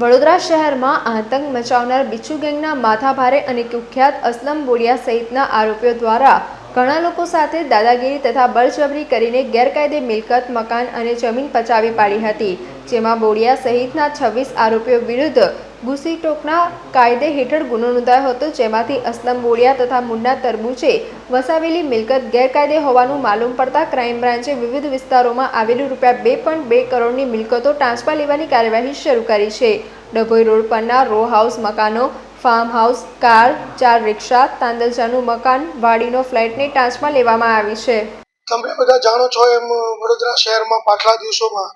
વડોદરા શહેરમાં આતંક મચાવનાર બિચ્છુ ગેંગના માથાભારે અને કુખ્યાત અસલમ બોડિયા સહિતના આરોપીઓ દ્વારા ઘણા લોકો સાથે દાદાગીરી તથા બળજબરી કરીને ગેરકાયદે મિલકત, મકાન અને જમીન પચાવી પાડી હતી, જેમાં બોડિયા સહિતના છવ્વીસ આરોપીઓ વિરુદ્ધ ગુસીટોકના કાયદે હેઠળ ગુનો નોંધાયો હતો, જેમાંથી અસલમ બોડિયા તથા મુન્ના તરબૂચે વસાવેલી મિલકત ગેરકાયદે હોવાનું માલુમ પડતા ક્રાઇમ બ્રાન્ચે વિવિધ વિસ્તારોમાં આવેલી રૂપિયા બે પોઈન્ટ બે કરોડની મિલકતો ટ્રાન્સફર લેવાની કાર્યવાહી શરૂ કરી છે. ડભોઈ રોડ પરના રો હાઉસ મકાનો, ફાર્મ હાઉસ, કાર, ચાર રિક્ષા, તાંદલજાનું મકાન, વાડીનો ફ્લેટને ટ્રાન્સફર લેવામાં આવી છે. તમે બધા જાણો છો એમ વડોદરા શહેરમાં પાછલા દિવસોમાં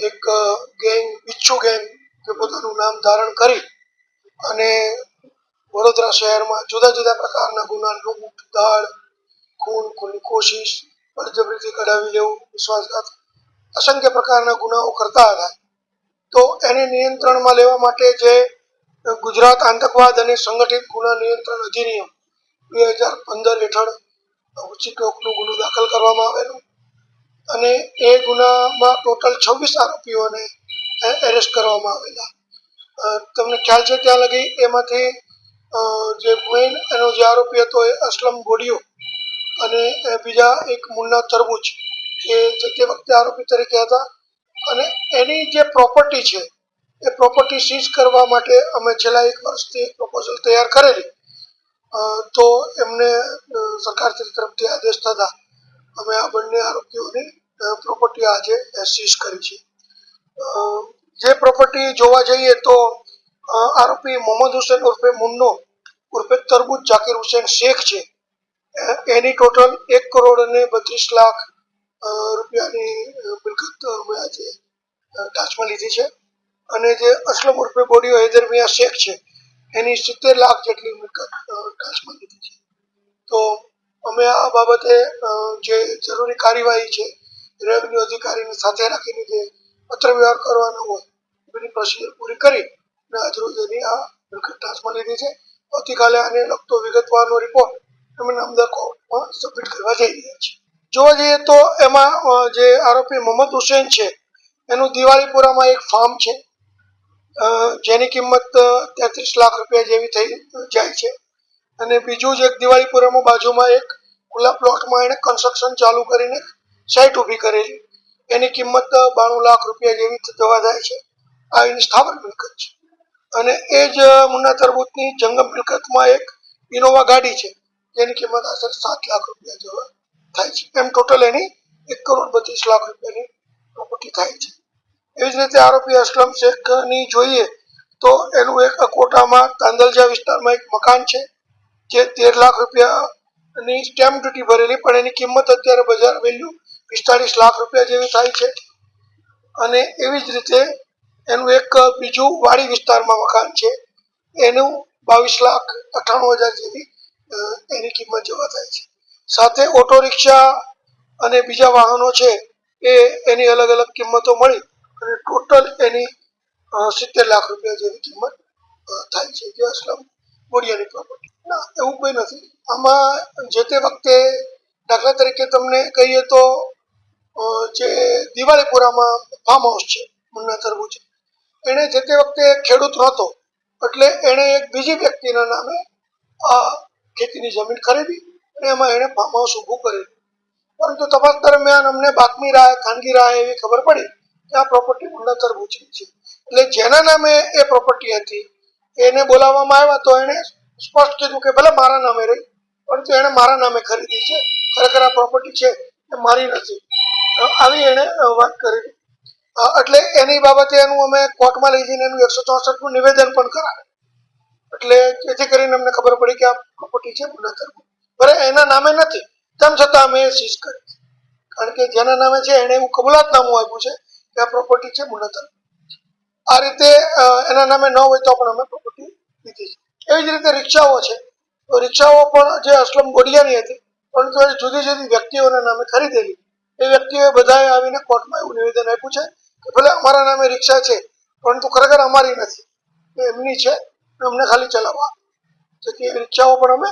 એક ગેંગ બિચ્છુ ગેંગ કે પોતાનું નામ ધારણ કરી અને વડોદરા શહેરમાં જુદા જુદા પ્રકારના ગુના લૂંટ, દાળ, ખૂન, ખૂનની કોશિશ બળજબરીથી કઢાવી લેવું, વિશ્વાસઘાત, અસંખ્ય પ્રકારના ગુનાઓ કરતા હતા. તો એને નિયંત્રણમાં લેવા માટે જે ગુજરાત આતંકવાદ અને સંગઠિત ગુના નિયંત્રણ અધિનિયમ બે હજાર પંદર હેઠળ ઉચિત ટોકનો ગુનો દાખલ કરવામાં આવેલો અને એ ગુનામાં ટોટલ છવ્વીસ આરોપીઓને એરેસ્ટ કરવામાં આવેલા. તમને ખ્યાલ છે ત્યાં લગી એમાંથી જે મેઇન એનો જે આરોપી હતો એ અસલમ ગોડિયો અને બીજા એક મુન્ના તરબૂચ, એ જે તે વખતે આરોપી તરીકે હતા. અને એની જે પ્રોપર્ટી છે, એ પ્રોપર્ટી સીઝ કરવા માટે અમે છેલ્લા એક વર્ષથી પ્રપોઝલ તૈયાર કરેલી. તો એમને સરકાર તરફથી આદેશ થતા અમે આ બંને આરોપીઓની પ્રોપર્ટી આજે સીઝ કરી છે. જે પ્રોપર્ટી જોવા જઈએ તો આરોપી મોહમ્મદ હુસેન ઉર્ફે મુન્નો ઉર્ફે તરબૂજ જાકીર હુસેન શેખ છે. એની ટોટલ એક કરોડ અને બત્રીસ લાખ રૂપિયાની મિલકત છે ટાચમાં લીધી છે. અને જે અસલમ ઉર્ફે બોડીઓ હૈદર મિયા શેખ છે. એની સિત્તેર લાખ જેટલી મિલકત ટાચમાં લીધી છે. તો અમે આ બાબતે જે જરૂરી કાર્યવાહી છે, રેવન્યુ અધિકારીને સાથે રાખીને જે પત્ર વ્યવહાર કરવાનો હોય એ બધી પ્રોસિજર પૂરી કરી અને આજરોજ એની આ મિલકત લીધી છે. આવતીકાલે આને લગતો વિગતવારનો રિપોર્ટ અમે નામદાર કોર્ટમાં સબમિટ કરવા જઈ રહ્યા છીએ. જોવા જઈએ તો એમાં જે આરોપી મોહમ્મદ હુસેન છે, એનું દિવાળીપુરામાં એક ફાર્મ છે જેની કિંમત તેત્રીસ લાખ રૂપિયા જેવી થઈ જાય છે. અને બીજું જ એક દિવાળીપુરામાં બાજુમાં એક ખુલ્લા પ્લોટમાં એણે કન્સ્ટ્રક્શન ચાલુ કરીને સાઇટ ઊભી કરેલી. એની કિંમત બાણું લાખ રૂપિયા જેવી જવા જાય છે. આ એની સ્થાવર મિલકત છે. અને એ જ મુન્ના તરબૂચની જંગમ મિલકતમાં એક ઇનોવા ગાડી છે. જેની કિંમત આશરે સાત લાખ રૂપિયા જેવા થાય છે. એમ ટોટલ એની એક કરોડ બત્રીસ લાખ રૂપિયાની પ્રોપર્ટી થાય છે. એવી જ રીતે આરોપી અસલમ શેખની જોઈએ તો એનું એક કોટામાં તાંદલજા વિસ્તારમાં એક મકાન છે, જે તેર લાખ રૂપિયાની સ્ટેમ્પ ડ્યુટી ભરેલી, પણ એની કિંમત અત્યારે બજાર વેલ્યુ પિસ્તાળીસ લાખ રૂપિયા જેવી થાય છે. અને એવી જ રીતે એનું એક બીજું વાડી વિસ્તારમાં મકાન છે. એનું બાવીસ લાખ અઠ્ઠાણું હજાર જેવી એની કિંમત જવા થાય છે. સાથે ઓટો રિક્ષા અને બીજા વાહનો છે એ એની અલગ અલગ કિંમતો મળી અને ટોટલ એની સિત્તેર લાખ રૂપિયા જેવી કિંમત થાય છે. જે અસલમ બોડિયાની પ્રોપર્ટી ના, એવું કોઈ નથી. આમાં જે તે વખતે દાખલા તરીકે તમને કહીએ તો જે દિવાળીપુરામાં ફાર્મ હાઉસ છે, મુન્ના તરબૂચ એણે જે તે વખતે ખેડૂત નહોતો, એટલે એણે એક બીજી વ્યક્તિના નામે આ ખેતીની જમીન ખરીદી અને એમાં એણે ફાર્મ હાઉસ ઊભું કર્યું. પરંતુ તપાસ દરમિયાન અમને બાતમી રાહ ખાનગી રાહ એવી ખબર પડી કે આ પ્રોપર્ટી મુન્ના તરબૂચની છે. એટલે જેના નામે એ પ્રોપર્ટી હતી, એને બોલાવવામાં આવ્યા તો એણે સ્પષ્ટ કીધું કે ભલે મારા નામે રહી, પરંતુ એણે મારા નામે ખરીદી છે. ખરેખર આ પ્રોપર્ટી છે એ મારી નથી. આવી એણે વાત કરેલી એટલે એની બાબતે એનું અમે કોર્ટમાં લઈ જઈને એનું એકસો ચોસઠનું નિવેદન પણ કરાવ્યું. એટલે જેથી કરીને અમને ખબર પડી કે આ પ્રોપર્ટી છે તરબૂચ ભલે એના નામે નથી. તેમ છતાં અમે સીઝ કરી કારણ કે જેના નામે છે, એણે એવું કબૂલાતનામું આપ્યું છે કે આ પ્રોપર્ટી છે મુન્ના આ રીતે એના નામે ન હોય તો પણ અમે પ્રોપર્ટી લીધી છે. એવી જ રીતે રિક્ષાઓ છે. તો રિક્ષાઓ પણ જે અસલમ ગોડિયાની હતી, પરંતુ એ જુદી જુદી વ્યક્તિઓના નામે ખરીદેલી. એ વ્યક્તિઓએ બધાએ આવીને કોર્ટમાં એવું નિવેદન આપ્યું છે કે ભલે અમારા નામે રિક્ષા છે, પરંતુ ખરેખર અમારી નથી. એ એમની છે અમને ખાલી ચલાવવા. જેથી એ રિક્ષાઓ પણ અમે